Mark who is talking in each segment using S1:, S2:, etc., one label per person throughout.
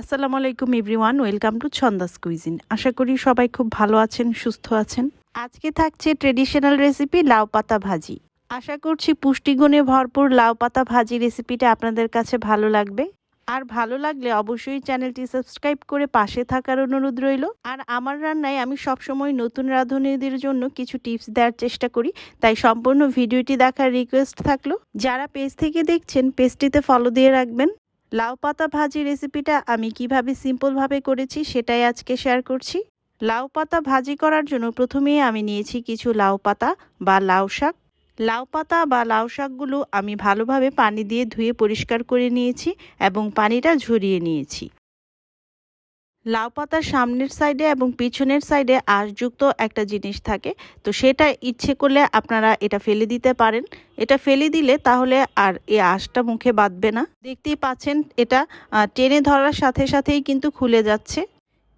S1: আসসালামু আলাইকুম everyone, welcome to Chhanda's cuisine. আশা করি সবাই খুব ভালো আছেন, সুস্থ আছেন। আজকে থাকছে ট্রেডিশনাল রেসিপি লাউ পাতা ভাজি। আশা করছি পুষ্টিগুণে ভরপুর লাউ পাতা ভাজি রেসিপিটা আপনাদের কাছে ভালো লাগবে। আর ভালো লাগলে অবশ্যই চ্যানেলটি সাবস্ক্রাইব করে পাশে থাকার অনুরোধ রইল। আর আমার রান্নায় আমি সবসময় নতুন রাঁধুনিদের জন্য কিছু টিপস দেওয়ার চেষ্টা করি। তাই সম্পূর্ণ ভিডিওটি দেখার রিকোয়েস্ট থাকল। যারা পেজ থেকে দেখছেন পেজটিতে ফলো দিয়ে রাখবেন। লাউ পাতা ভাজি রেসিপিটা আমি কীভাবে সিম্পলভাবে করেছি সেটাই আজকে শেয়ার করছি। লাউ পাতা ভাজি করার জন্য প্রথমেই আমি নিয়েছি কিছু লাউ পাতা বা লাউ শাক। লাউ পাতা বা লাউ শাকগুলো আমি ভালোভাবে পানি দিয়ে ধুয়ে পরিষ্কার করে নিয়েছি এবং পানিটা ঝরিয়ে নিয়েছি। লাউ পাতার সামনের সাইডে এবং পিছনের সাইডে আঁশযুক্ত একটা জিনিস থাকে। তো সেটা ইচ্ছে করলে আপনারা এটা ফেলে দিতে পারেন। এটা ফেলে দিলে তাহলে আর এই আঁশটা মুখে বাঁধবে না। দেখতেই পাচ্ছেন, এটা টেনে ধরার সাথে সাথেই কিন্তু খুলে যাচ্ছে।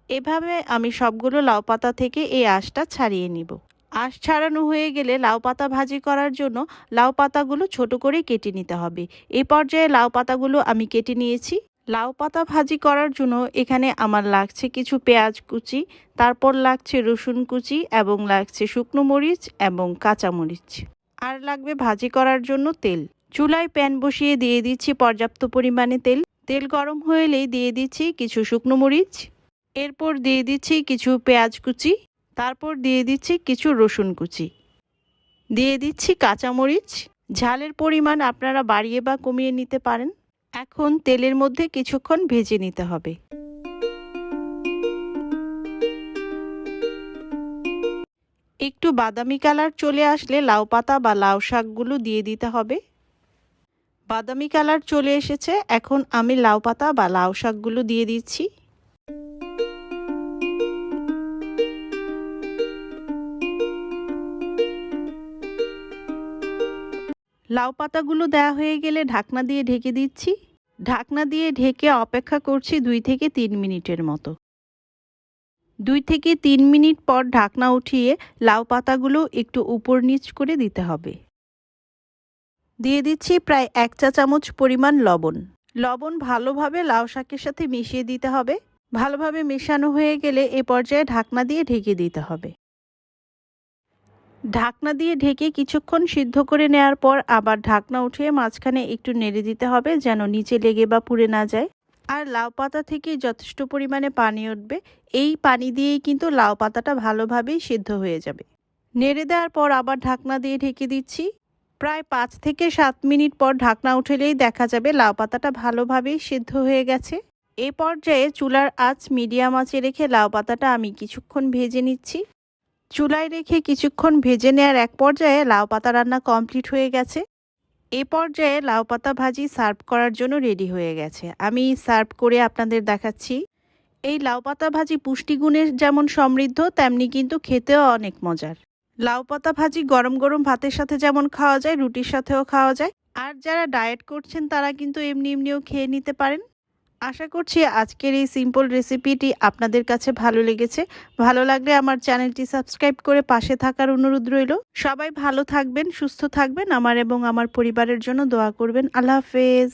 S1: এভাবে আমি সবগুলো লাউ পাতা থেকে এই আঁশটা ছাড়িয়ে নিব। আঁশ ছাড়ানো হয়ে গেলে লাউ পাতা ভাজি করার জন্য লাউ পাতাগুলো ছোট করে কেটে নিতে হবে। এই পর্যায়ে লাউ পাতাগুলো আমি কেটে নিয়েছি। লাউ পাতা ভাজি করার জন্য এখানে আমার লাগছে কিছু পেঁয়াজ কুচি, তারপর লাগছে রসুন কুচি এবং লাগছে শুকনো মরিচ এবং কাঁচা মরিচ। আর লাগবে ভাজি করার জন্য তেল। চুলায় প্যান বসিয়ে দিয়ে দিচ্ছি পর্যাপ্ত পরিমাণে তেল। তেল গরম হলেই দিয়ে দিচ্ছি কিছু শুকনো মরিচ। এরপর দিয়ে দিচ্ছি কিছু পেঁয়াজ কুচি, তারপর দিয়ে দিচ্ছি কিছু রসুন কুচি। দিয়ে দিচ্ছি কাঁচামরিচ ঝালের পরিমাণ আপনারা বাড়িয়ে বা কমিয়ে নিতে পারেন। এখন তেলের মধ্যে কিছুক্ষণ ভেজে নিতে হবে। একটু বাদামি কালার চলে আসলে লাউ পাতা বা লাউ শাকগুলো দিয়ে দিতে হবে। বাদামি কালার চলে এসেছে, এখন আমি লাউ পাতা বা লাউ শাকগুলো দিয়ে দিচ্ছি। লাউ পাতাগুলো দেওয়া হয়ে গেলে ঢাকনা দিয়ে ঢেকে দিচ্ছি। ঢাকনা দিয়ে ঢেকে অপেক্ষা করছি দুই থেকে তিন মিনিটের মতো। দুই থেকে তিন মিনিট পর ঢাকনা উঠিয়ে লাউ পাতাগুলো একটু উপর নিচ করে দিতে হবে। দিয়ে দিচ্ছি প্রায় এক চা চামচ পরিমাণ লবণ। লবণ ভালোভাবে লাউ শাকের সাথে মিশিয়ে দিতে হবে। ভালোভাবে মেশানো হয়ে গেলে এ পর্যায়ে ঢাকনা দিয়ে ঢেকে দিতে হবে। ঢাকনা দিয়ে ঢেকে কিছুক্ষণ সিদ্ধ করে নেওয়ার পর আবার ঢাকনা উঠিয়ে মাঝখানে একটু নেড়ে দিতে হবে যেন নিচে লেগে বা পুড়ে না যায়। আর লাউ পাতা থেকে যথেষ্ট পরিমাণে পানি উঠবে। এই পানি দিয়েই কিন্তু লাউ পাতাটা ভালোভাবেই সিদ্ধ হয়ে যাবে। নেড়ে দেওয়ার পর আবার ঢাকনা দিয়ে ঢেকে দিচ্ছি। প্রায় পাঁচ থেকে সাত মিনিট পর ঢাকনা উঠেলেই দেখা যাবে লাউ পাতাটা ভালোভাবেই সিদ্ধ হয়ে গেছে। এ পর্যায়ে চুলার আঁচ মিডিয়াম আঁচে রেখে লাউ পাতাটা আমি কিছুক্ষণ ভেজে নিচ্ছি। চুলায় রেখে কিছুক্ষণ ভেজে নেওয়ার এক পর্যায়ে লাউ পাতা রান্না কমপ্লিট হয়ে গেছে। এ পর্যায়ে লাউ পাতা ভাজি সার্ভ করার জন্য রেডি হয়ে গেছে। আমি সার্ভ করে আপনাদের দেখাচ্ছি। এই লাউ পাতা ভাজি পুষ্টিগুণের যেমন সমৃদ্ধ, তেমনি কিন্তু খেতেও অনেক মজার। লাউ পাতা ভাজি গরম গরম ভাতের সাথে যেমন খাওয়া যায়, রুটির সাথেও খাওয়া যায়। আর যারা ডায়েট করছেন, তারা কিন্তু এমনি এমনিও খেয়ে নিতে পারেন। আশা করছি আজকের এই সিম্পল রেসিপিটি আপনাদের কাছে ভালো লেগেছে। ভালো লাগলে আমার চ্যানেলটি সাবস্ক্রাইব করে পাশে থাকার অনুরোধ রইল। সবাই ভালো থাকবেন, সুস্থ থাকবেন আমার এবং আমার পরিবারের জন্য দোয়া করবেন। আল্লাহ হাফেজ।